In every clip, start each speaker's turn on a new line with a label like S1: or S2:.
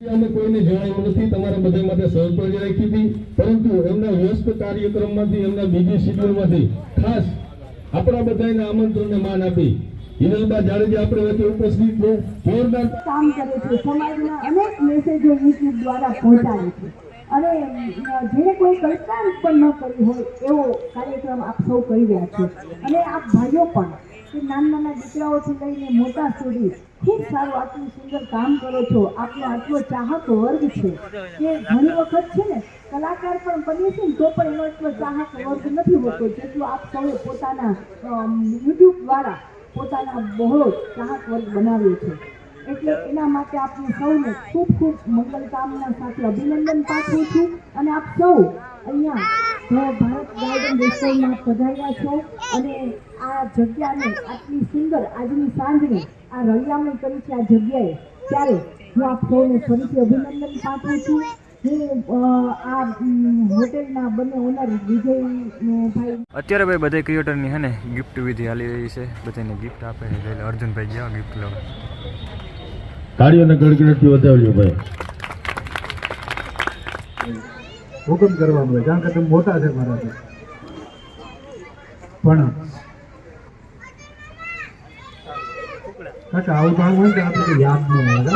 S1: અમે કોઈને જણાવ્યું નથી, તમારા બધા માટે સહજ રાખી હતી, પરંતુ એમના વ્યસ્ત કાર્યક્રમમાંથી, એમના બીજી શિબિરમાંથી ખાસ આપણા બધાને આમંત્રણને માન આપી. હિનલબા જાડેજા આપણે વચ્ચે ઉપસ્થિત છે. જોરદાર
S2: કામ કરે છે. સમાજના અનેક મેસેજો યુટ્યુબ દ્વારા પહોંચાડે છે. અને જેને કોઈ કલ્પના પણ ન કરી હોય, એવો કાર્યક્રમ આપ સૌ કરી રહ્યા છો. અને આપ ભાઈઓ પણ, કે નાના નાના દીકરાઓથી લઈને મોટા સુધી ખૂબ સારું આટલું સુંદર કામ કરો છો. આપનો આટલો ચાહક વર્ગ છે કે ઘણી વખત છે ને કલાકાર પણ બનીએ છે તો પણ એનો એટલો ચાહક વર્ગ નથી હોતો જેટલો આપ સૌએ પોતાના યુટ્યુબ દ્વારા પોતાના બહોળો ચાહક વર્ગ બનાવ્યો છે. એટલે એના માટે આપને સૌને ખૂબ ખૂબ મંગલ કામના સાથે અભિનંદન પાઠવું છું અને આપ સૌ અહીંયા જો ભારત ગાર્ડન રેસ્ટોરન્ટમાં પધાર્યા છો અને આ જગ્યાને આટલી સુંદર આજની સાંજને આ રળિયામણી કરી છે આ જગ્યાએ. ત્યારે હું આપ સૌને ફરીથી અભિનંદન પાઠવું છું. હું અ, આ ઉમ, હોટેલના બંને ઓનર વિજયભાઈ
S3: અત્યારે ભાઈ બધા ક્રિએટરની હે ને ગિફ્ટ વિધિ હાલી રહી છે. બધાને ગિફ્ટ આપે છે. એટલે અર્જુનભાઈ ગયા ગિફ્ટ લેવા.
S1: કાર્યોને ગડગડતી વધાવજો ભાઈ.
S4: હુકમ કરવામાં હોય કારણ કે તમે મોટા છે મારાથી પણ કાકા આવું આવું હોય ને આપણે યાદ ન ને?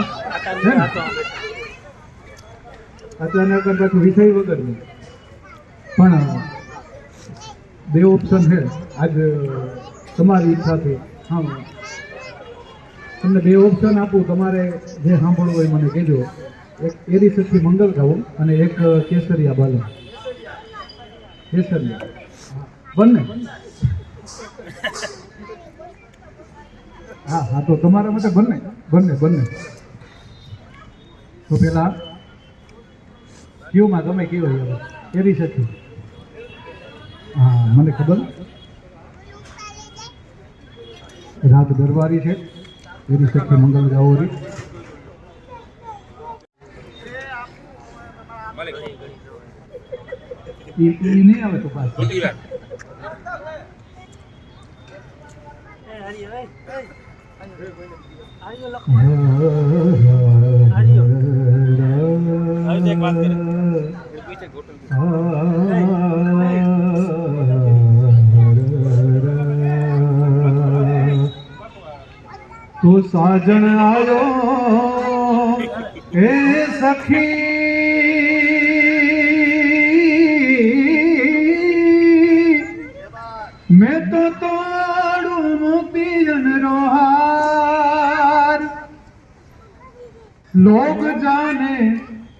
S4: અચાનક પાછું વિષય વગરનું. પણ, બે ઓપ્શન છે. આજ, તમારી ઈચ્છાથી. હા. તમને બે ઓપ્શન આપું. તમારે જે સાંભળવું હોય મને કહેજો. એક એરી સખી મંગલ ગાવો અને એક કેસરિયા બાલમ કેસરિયા. બંને? હા હા તો તમારા માટે બંને બંને બંને. તો પેલા કયુંમાં તમે કયો હવે? એરી સખી હા મને ખબર. રાત દરબારી છે. એરી સખી મંગલ ગાવોરી. એ એ નહીં આવે તો પાછું. તો સાજણ આવ્યો એ સખી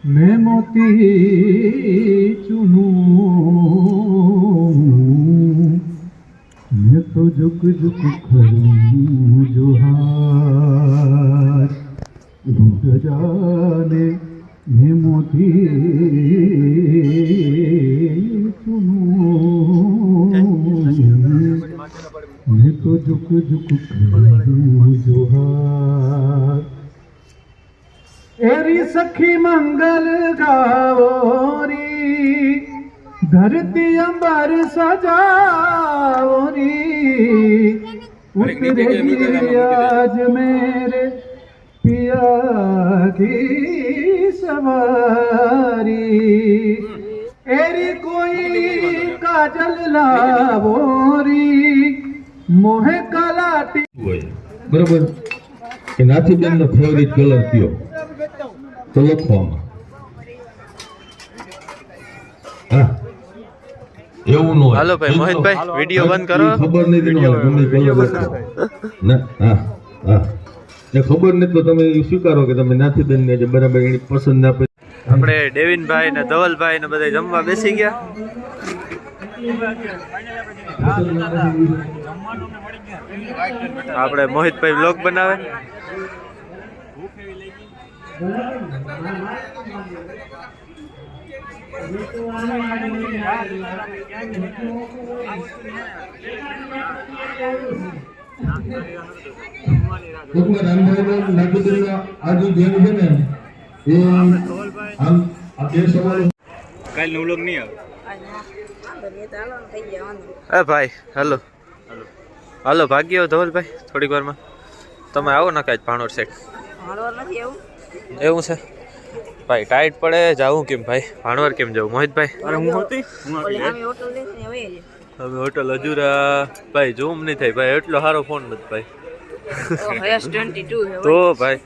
S4: মেমতি চুনু। মে তো ঝুক ঝুক খরু জোহার। ডুব জানে মেমতি চুনু। মে তো ঝুক ঝুক খরু জোহার। એરી સખી મંગલ ગાવોરી ધરતી અંબર સજાવોરી ઉતરેગી આજ મેરે પિયા કી સવારી એરી કોઈ કાજલ લાવોરી મોહે કલાટી
S1: હોય બરોબર કે નાથીબેન નો ફેવરિટ કલર કયો તો લખો આમાં હા એવું ન હોય
S3: હાલો ભાઈ, મોહિતભાઈ, વીડિયો બંધ કરો.
S1: ખબર નહીં તમને ના હા હા ને ખબર નહીં તો તમે સ્વીકારો કે તમે નાથીબેન ને જે બરાબર એની પસંદ આપે
S3: આપણે ડેવિનભાઈ ને ધવલભાઈ ને બધા જમવા બેસી ગયા આપણે મોહિતભાઈ બ્લોગ બનાવે
S1: ટૂંકમાં રામભાઈ નાથીબેન આ જે છે
S3: ભાઈ હાલો વારમાં તમે આવો ને કાંઈ ભાણોર શેઠ એવું છે.
S5: ભાઈ ટાઈટ પડે જાવું કેમ ભાઈ? ભાણવર કેમ જવું મોહિતભાઈ?
S3: અરે હું હતી હું
S5: હવે હોટલ હજુરા ભાઈ જોમ નહીં થાય. ભાઈ એટલો સારો ફોન નથી ભાઈ. તો ભાઈ.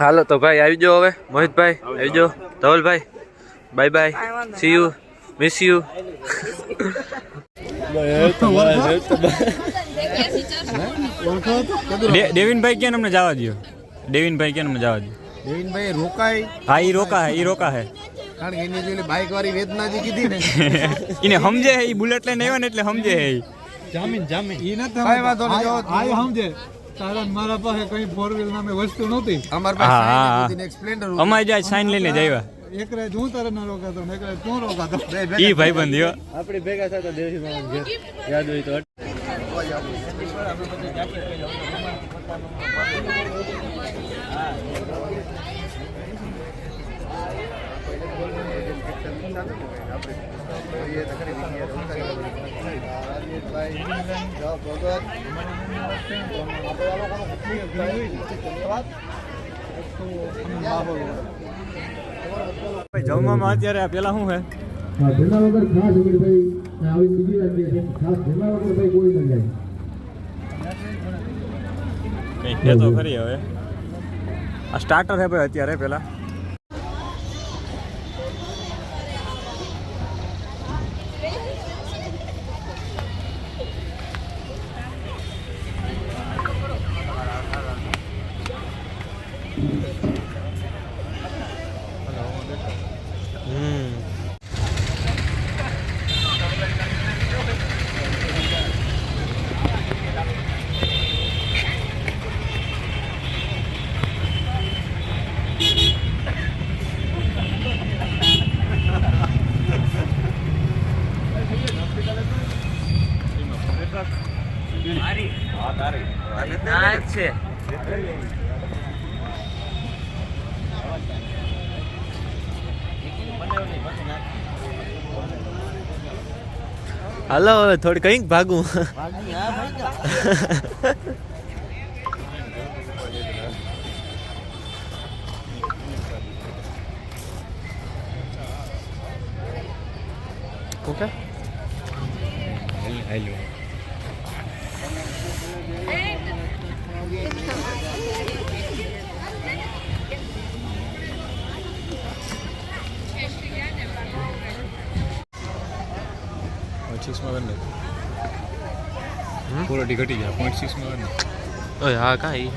S5: હાલો તો ભાઈ આવી જાઓ હવે. મોહિતભાઈ આવી જાઓ. Dhavalbhai bye bye see you miss you
S3: દેવિનભાઈ ક્યાં અમને જવા દો દેવિનભાઈ કેમ જવા દો
S6: દેવિનભાઈ રોકાય.
S3: હા ઈ રોકા હે ઈ રોકા હે
S6: કારણ કે એની જોડે બાઇક વાળી વેદના જે કીધી ને.
S3: એને સમજે હે ઈ બુલેટ લઈને આવ્યો ને એટલે સમજે હે ઈ.
S6: જામીન જામીન.
S4: ઈ નથી
S6: કાંઈ વાંધો નહીં,
S4: આ-
S6: જો-
S4: આ સમજે. તારા મારા પાસે કઈ ફોર વ્હીલ નામે વસ્તુ નહોતી.
S6: અમાર પાસે
S3: હા, હા.
S6: સ્પ્લેન્ડર
S3: અમારે જાય સાઈન લઈને જ આવ્યા.
S4: એક રાત હું તારે ન રોકાતો ને એક રાત તું રોકાતો.
S3: ઈ ભાઈ બંધ્યો
S6: આપણી ભેગા થતા દેવજી મામા યાદ હોય તો.
S3: જમવામાં અત્યારે આ પેલા શું હે
S1: ભેલા વગર ખાસ અમીરભાઈ ને આવી બીજી વાત છે. ખાસ ભેલા વગર ભાઈ કોઈ ન જાય.
S3: કઈ કે તો ખરી હવે. આ સ્ટાર્ટર હે ભાઈ અત્યારે પેલા.
S5: હાલો હવે થોડી કંઈક ભાગું. ઓકે
S3: પોઈન્ટ સિક્સમાં કરી દે ક્વોલિટી ઘટી જાય પોઈન્ટ સિક્સમાં કરી દે
S5: ઓય હા કાંઈ